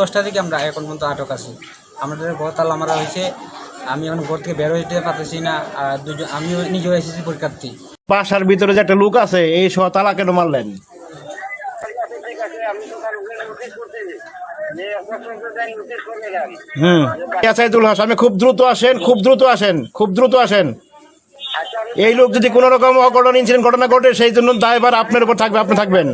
দশটা থেকে আমরা, এখন পর্যন্ত আটক আছি। আমাদের ঘর তালা মারা হয়েছে, আমি এখন ঘর থেকে বের হইতে পারতেছি না, আর দুজন, আমিও নিজেও এসেছি পরীক্ষার্থী। বাসার ভিতরে যে একটা লোক আছে, এই সহ তালা কেন মারলেন? সাইদুল হাস আমি খুব দ্রুত আসেন, খুব দ্রুত আসেন, খুব দ্রুত আসেন। এই লোক যদি কোনো রকম অঘটন ইনসিডেন্ট ঘটনা ঘটে, সেই জন্য দায়ভার আপনার উপর থাকবে, আপনি থাকবেন।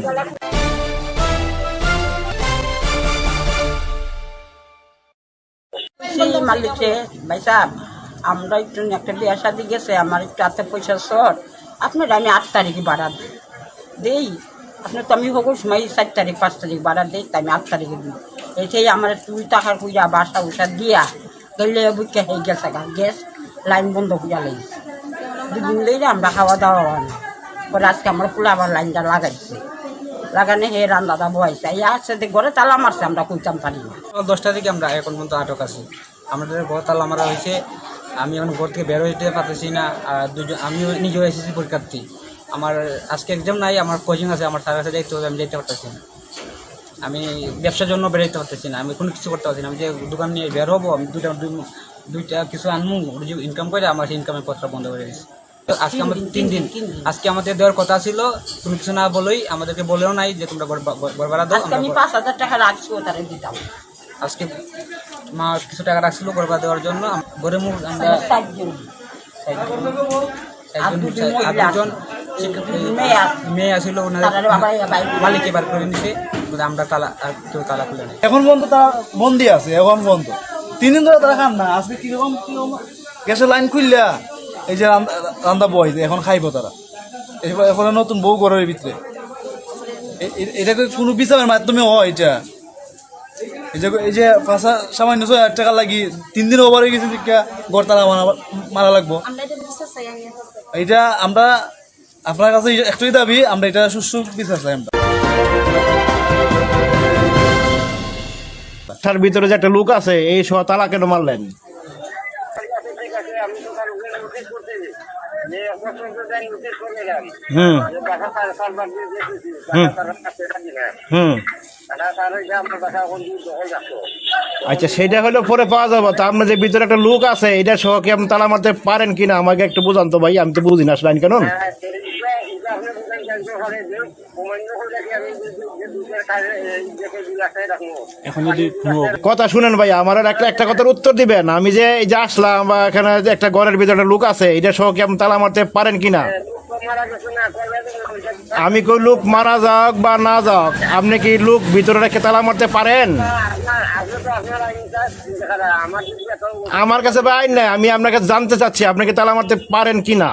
সেই মালিককে ভাই সাহেব, আমরা একটু একটা বিয়া শাদি গেছে, আমার একটু হাতে পয়সা শর্ট। আপনার আমি আট তারিখে বাড়া দিই। দেই, আপনার তো আমি হোক সময় চার তারিখ, পাঁচ তারিখ বাড়া দেই তাই আমি আট তারিখে দিই। এইটাই আমার দুই টাকার কুইরা বাসা উষা দিয়া গেলে বুঝতে হয়ে গেছে গ্যাস লাইন বন্ধ করিয়া লেগেছে দুদিন লেগে আমরা খাওয়া দাওয়া হয় না। পরে আজকে আমরা ফুলে আবার লাইনটা লাগাইছি। লাগানে হে রান্নাটা বহাইছে। এই আসছে যে ঘরে তালা মারছে, আমরা কইতাম পারি না। দশটা থেকে আমরা এখন পর্যন্ত আটক আছি। আমাদের ঘর তালা মারা হয়েছে আমি এখন ঘর থেকে বের হইতে পারতেছি না আর দুজন আমিও নিজেও এসেছি পরীক্ষার্থী। আমার আজকে এক্সাম নাই আমার কোচিং আছে আমার স্যারের কাছে দেখতে আমি যেতে পারতেছি না। আমি ব্যবসার জন্য বেরোতে পারতেছি না আমি কোনো কিছু করতে পারছি না। আমি যে দোকান নিয়ে বের হব আমি দুইটা দুই- দুইটা কিছু আনব ইনকাম করে আমার সেই ইনকামের পথটা বন্ধ করে দিয়েছি। আজকে আমাদের তিন দিন আজকে আমাদের দেওয়ার কথা ছিল তুমি কিছু না বলেই আমাদেরকে বলেও নাই যে তোমরা ঘর ভাড়া দাও আমি পাঁচ হাজার টাকা রাখছি তারা দিতাম। আজকে মা কিছু টাকা রাখছিল গরবা দেওয়ার জন্য। গরে মুখ আমরা মেয়ে আছে। ওনাদের তারা বাবা বাইরে মালিক এবার করে নিছে। আমরা তালা কেউ তালা খুলে নেই। এখন পর্যন্ত তারা বন্দি আছে এখন পর্যন্ত। তিন দিন ধরে তারা খান না আজকে কীরকম কীরকম? গ্যাসের লাইন খুললা এই যে রান্দা- বয় এখন খাইব তারা। এরপর নতুন বউ ঘরের ভিতরে। এটাকে কোনো বিচারের মাধ্যমে হয় এটা। এই যে এই যে পাঁচা সামান্য ছয় হাজার টাকা লাগি তিন দিন ওভার হয়ে গেছে দিকা ঘর মারা মারা লাগবো। এটা আমরা আপনার কাছে একটাই দাবি আমরা এটা সুস্থ বিচার চাই আমরা। বাসার ভিতরে যে একটা লোক আছে এই সহ তালা কেন মারলেন? হুম। হুম। আচ্ছা সেটা হলো পরে পাওয়া যাবে। তো আপনার যে ভিতরে একটা লোক আছে এটা সহ কি আপনি তালা মারতে পারেন কিনা? আমাকে একটু বুঝান তো ভাই আমি তো বুঝি না লাইন কেন এখন যদি কোনো কথা শুনেন ভাই আমার আর একটা একটা কথার উত্তর দিবেন। আমি যে এই যে আসলাম বা এখানে যে একটা ঘরের ভিতরে একটা লোক আছে এটা সহ কি আপনি তালা মারতে পারেন কিনা? আমি কই লোক মারা যাক বা না যাক, আপনি কি লোক ভিতরে রেখে তালা মারতে পারেন? আমার কাছে আইন নাই, আমি আপনার কাছে জানতে চাচ্ছি, আপনি কি তালা মারতে পারেন কি না?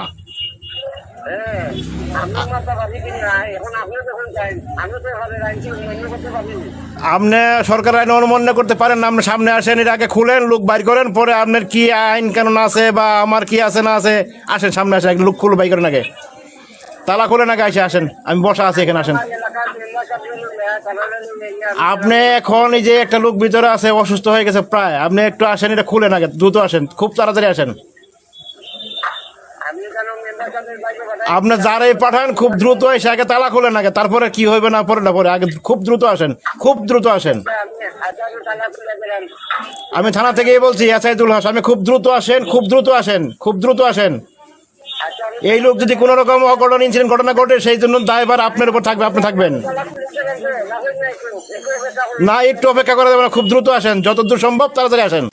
আপনি সরকার আইন অনুমন্য করতে পারেন আপনি সামনে আসেন এটা আগে খুলেন, লোক বাইর করেন, পরে আপনার কি আইন কানুন আছে বা আমার কি আছে না আছে, আসেন, সামনে আসেন লোক খুলে বাইর করেন আগে। তালা খুলেন না আসে আসেন। আমি বসা আছি, এখানে আসেন। আপনি এখন এই যে একটা লোক ভিতরে আছে, অসুস্থ হয়ে গেছে প্রায়, আপনি একটু আসেন, এটা খুলেন আগে দ্রুত আসেন, খুব তাড়াতাড়ি আসেন। আপনি যারাই পাঠান, খুব দ্রুত এসে আগে তালা খুলেন আগে, তারপরে কি হইবে না পরে না পরে, আগে খুব দ্রুত আসেন, খুব দ্রুত আসেন। আমি থানা থেকেই বলছি এসাইদুল হাস, আমি খুব দ্রুত আসেন, খুব দ্রুত আসেন, খুব দ্রুত আসেন। এই লোক যদি কোনো রকম অঘটন ইনসিডেন্ট ঘটনা ঘটে, সেই জন্য দায়ভার আপনার উপর থাকবে, আপনি থাকবেন। না, একটু অপেক্ষা করা যাবে খুব দ্রুত আসেন, যতদূর সম্ভব তাড়াতাড়ি আসেন।